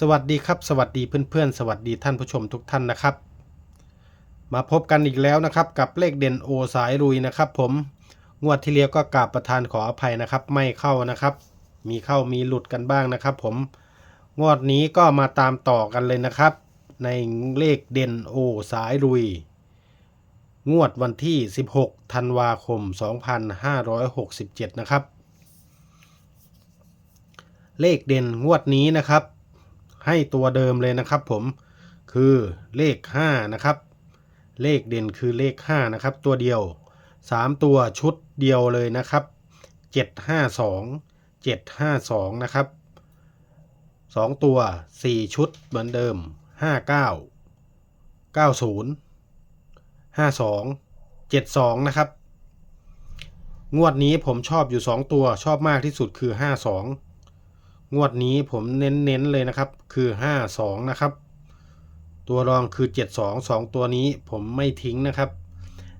สวัสดีครับ สวัสดีเพื่อนๆ สวัสดีท่านผู้ชมทุกท่านนะครับ มาพบกันอีกแล้วนะครับ กับเลขเด่นโอสายรุยนะครับ ผมงวดที่เลี้ยวก็กราบประธานขออภัยนะครับ ไม่เข้านะครับ มีเข้ามีหลุดกันบ้างนะครับ ผมงวดนี้ก็มาตามต่อกันเลยนะครับ ในเลขเด่นโอสายรุย งวดวันที่ 16ธันวาคม 2567 นะครับ เลขเด่นงวดนี้นะครับ ให้ตัวเดิมเลยนะครับผมคือเลข 5 นะครับ เลขเด่นคือเลข 5 นะครับ ตัวเดียว 3 ตัวชุดเดียวเลยนะครับ 752 752 นะครับ 2 ตัว 4 ชุดเหมือนเดิม 59 90 52 72 นะครับ งวดนี้ผมชอบอยู่ 2 ตัวชอบมากที่สุดคือ 52 งวดนี้ผมเน้นๆเลยนะครับ คือ 52 นะครับ ตัวรองคือ 72 2 ตัวนี้ผมไม่ทิ้งนะครับ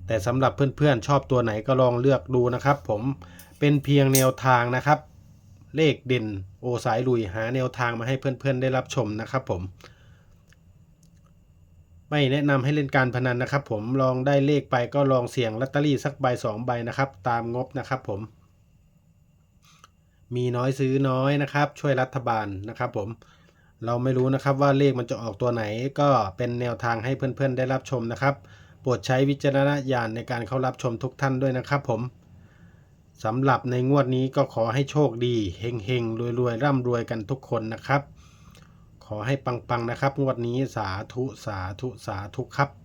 แต่สำหรับเพื่อนๆชอบตัวไหนก็ลองเลือกดูนะครับ ผมเป็นเพียงแนวทางนะครับ เลขเด่นโอสายลุยหาแนวทางมาให้เพื่อนๆได้รับชมนะครับ ผม ไม่แนะนำให้เล่นการพนันนะครับ ผมลองได้เลขไปก็ลองเสี่ยงลอตเตอรี่สักใบสองใบนะครับ ตามงบนะครับ ผม มีน้อยซื้อน้อยนะครับ ช่วยรัฐบาลนะครับผมเราไม่รู้นะครับว่าเลขมันจะออกตัวไหนก็เป็นแนวทางให้เพื่อนๆได้รับชมนะครับโปรดใช้วิจารณญาณในการเข้ารับชมทุกท่านด้วยนะครับผมสำหรับในงวดนี้ก็ขอให้โชคดีเฮงเฮงรวยรวยๆร่ำรวยกันทุกคนนะครับ ขอให้ปังๆนะครับ งวดนี้สาธุสาธุสาธุครับ